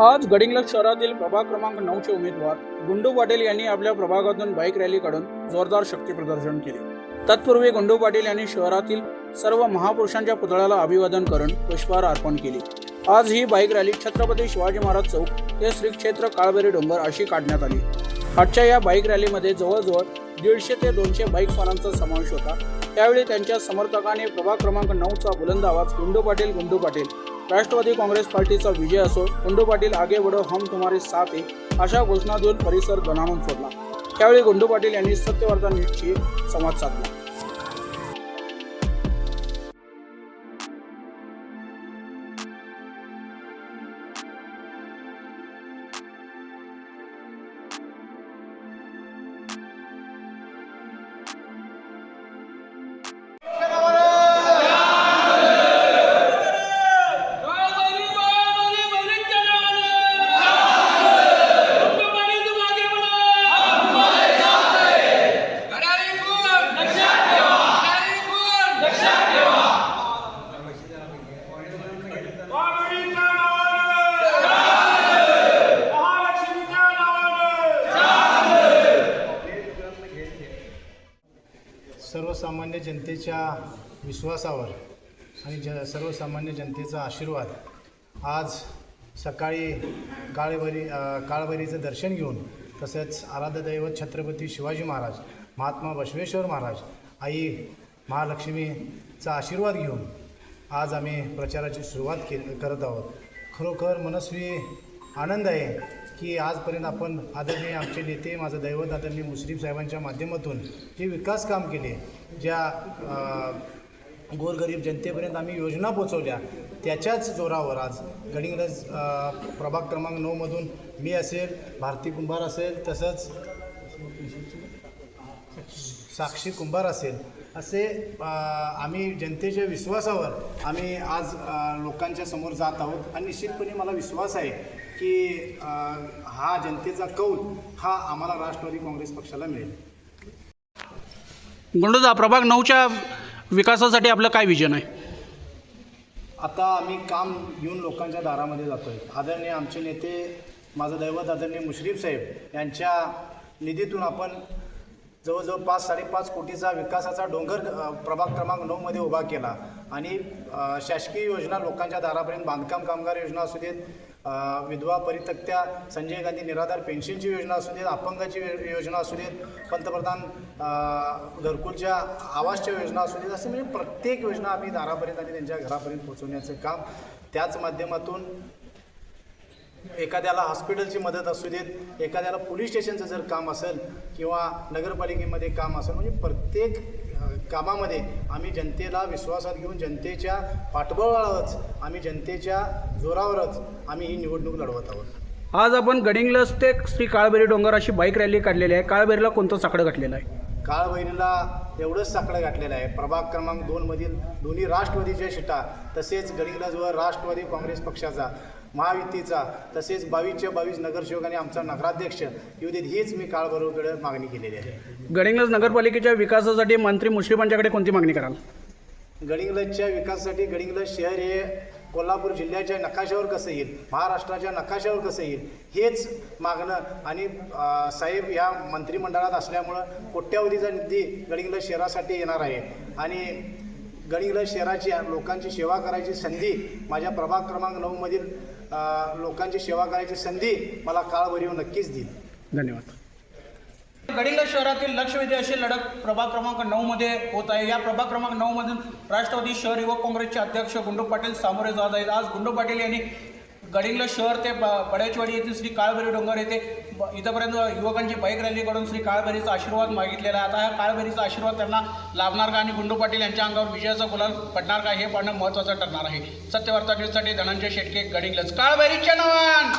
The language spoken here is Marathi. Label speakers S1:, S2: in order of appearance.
S1: आज गडिंग्लज शहरातील प्रभाग क्रमांक नऊचे उमेदवार गुंडू पाटील यांनी आपल्या प्रभागातून बाईक रॅली काढून जोरदार शक्ती प्रदर्शन केले. तत्पूर्वी गुंडू पाटील यांनी शहरातील सर्व महापुरुषांच्या पुतळ्याला अभिवादन करून पुष्पहार अर्पण केले. आज ही बाईक रॅली छत्रपती शिवाजी महाराज चौक ते श्री क्षेत्र काळबेरी डोंगर अशी काढण्यात आली. आजच्या या बाईक रॅलीमध्ये जवळजवळ दीडशे ते दोनशे बाईक स्वारांचा समावेश होता. त्यावेळी त्यांच्या समर्थकाने प्रभाग क्रमांक नऊचा बुलंद आवाज गुंडू पाटील गुंडू पाटील राष्ट्रवादी काँग्रेस पार्टीचा विजय असो गुंडू पाटील आगे वडो हम तुम्हारे साथ आहे अशा घोषणा देऊन परिसर दणाणून सोडला. त्यावेळी गुंडू पाटील यांनी सत्यवार्ता न्यूजशी संवाद साधला.
S2: सर्वसामान्य जनतेच्या विश्वासावर आणि ज सर्वसामान्य जनतेचा आशीर्वाद आज सकाळी काळभैरी अ, काळभैरीचं दर्शन घेऊन तसेच आराध्य दैवत छत्रपती शिवाजी महाराज महात्मा बसवेश्वर महाराज आई महालक्ष्मीचा आशीर्वाद घेऊन आज आम्ही प्रचाराची सुरुवात के करत आहोत. खरोखर मनस्वी आनंद आहे की आजपर्यंत आपण आदरणीय आमचे नेते माझं दैवत आदरणीय मुश्रीफ साहेबांच्या माध्यमातून जे विकास काम केले ज्या गोरगरीब जनतेपर्यंत आम्ही योजना पोचवल्या. त्याच्याच जोरावर आज गडिंगरज प्रभाग क्रमांक नऊमधून मी असेल भारती कुंभार असेल तसंच साक्षी कुंभार असेल. असे आम्ही जनतेच्या विश्वासावर आम्ही आज लोकांच्या समोर जात आहोत. आणि निश्चितपणे मला विश्वास आहे की हा जनतेचा कौल हा आम्हाला राष्ट्रवादी काँग्रेस पक्षाला मिळेल.
S1: गुंडूदा प्रभाग नऊच्या विकासासाठी आपलं काय विजन आहे?
S2: आता आम्ही काम घेऊन लोकांच्या दारामध्ये जातो आहे आदरणीय आमचे नेते माझं दैवत आदरणीय मुश्रीफ साहेब यांच्या निधीतून आपण जवळजवळ पाच साडेपाच कोटीचा विकासाचा डोंगर प्रभाग क्रमांक नऊमध्ये उभा केला. आणि शासकीय योजना लोकांच्या दारापर्यंत बांधकाम कामगार योजना असू देत विधवा परितक्त्या संजय गांधी निराधार पेन्शनची योजना असू देत अपंगाची योजना असू देत पंतप्रधान घरकुलच्या आवासच्या योजना असू देत असं म्हणजे प्रत्येक योजना आम्ही दारापर्यंत आणि त्यांच्या घरापर्यंत पोहोचवण्याचं काम त्याच माध्यमातून एखाद्याला हॉस्पिटलची मदत असू देत एखाद्याला पोलीस स्टेशनचं जर काम असेल किंवा नगरपालिकेमध्ये काम असेल म्हणजे प्रत्येक कामामध्ये आम्ही जनतेला विश्वासात घेऊन जनतेच्या पाठबळावरच आम्ही जनतेच्या जोरावरच आम्ही ही निवडणूक लढवत आहोत.
S1: आज आपण गडिंग्लज ते श्री काळबेरी डोंगर अशी बाईक रॅली काढलेली आहे. काळबेरीला कोणतं साकडं घातलेलं आहे?
S2: काळबैरीला एवढंच साकडं घातलेलं आहे. प्रभाग क्रमांक दोनमधील दोन्ही राष्ट्रवादीच्या शिटा तसेच गडिंग्लजवर राष्ट्रवादी काँग्रेस पक्षाचा. महायुतीचा तसेच बावीसच्या बावीस नगरसेवक आणि आमचा नगराध्यक्ष येऊ देत हीच मी काळभैरवकडे मागणी केलेली आहे.
S1: गडिंग्लज नगरपालिकेच्या विकासासाठी मंत्री मुश्रीफांच्याकडे कोणती मागणी कराल?
S2: गडिंग्लजच्या विकासासाठी गडिंग्लज शहर हे कोल्हापूर जिल्ह्याच्या नकाशावर कसं येईल? महाराष्ट्राच्या नकाशावर कसं येईल? हेच मागणं आणि साहेब या मंत्रिमंडळात असल्यामुळं कोट्यावधीचा निधी गडिंग्लज शहरासाठी येणार आहे. आणि गडिंग्लज शहराची लोकांची सेवा करायची संधी माझ्या प्रभाग क्रमांक नऊमधील लोकांची सेवा करायची संधी मला काळभरीव नक्कीच देईल.
S1: धन्यवाद. गडिंग्लज शहरातील लक्षवेधी अशी लढत प्रभाग क्रमांक नऊमध्ये होत आहे. या प्रभाग क्रमांक नऊमधून राष्ट्रवादी शहर युवक काँग्रेसचे अध्यक्ष गुंडू पाटील सामोरे जात आहेत. आज गुंडू पाटील यांनी गडिंग्लज शहर ते ब बड्याचवाडी येथील श्री काळभैरी डोंगर येथे ब इथंपर्यंत युवकांची बाईक रॅली करून श्री काळभैरीचा आशीर्वाद मागितलेला आहे. आता ह्या काळभैरीचा आशीर्वाद त्यांना लाभणार का? आणि गुंडू पाटील यांच्या अंगावर विजयाचा गुलाल पडणार का? हे पाहणं महत्त्वाचं ठरणार आहे. सत्यवार्ता न्यूजसाठी धनंजय शेटके गडिंग्लज. काळभैरीच्या नवान!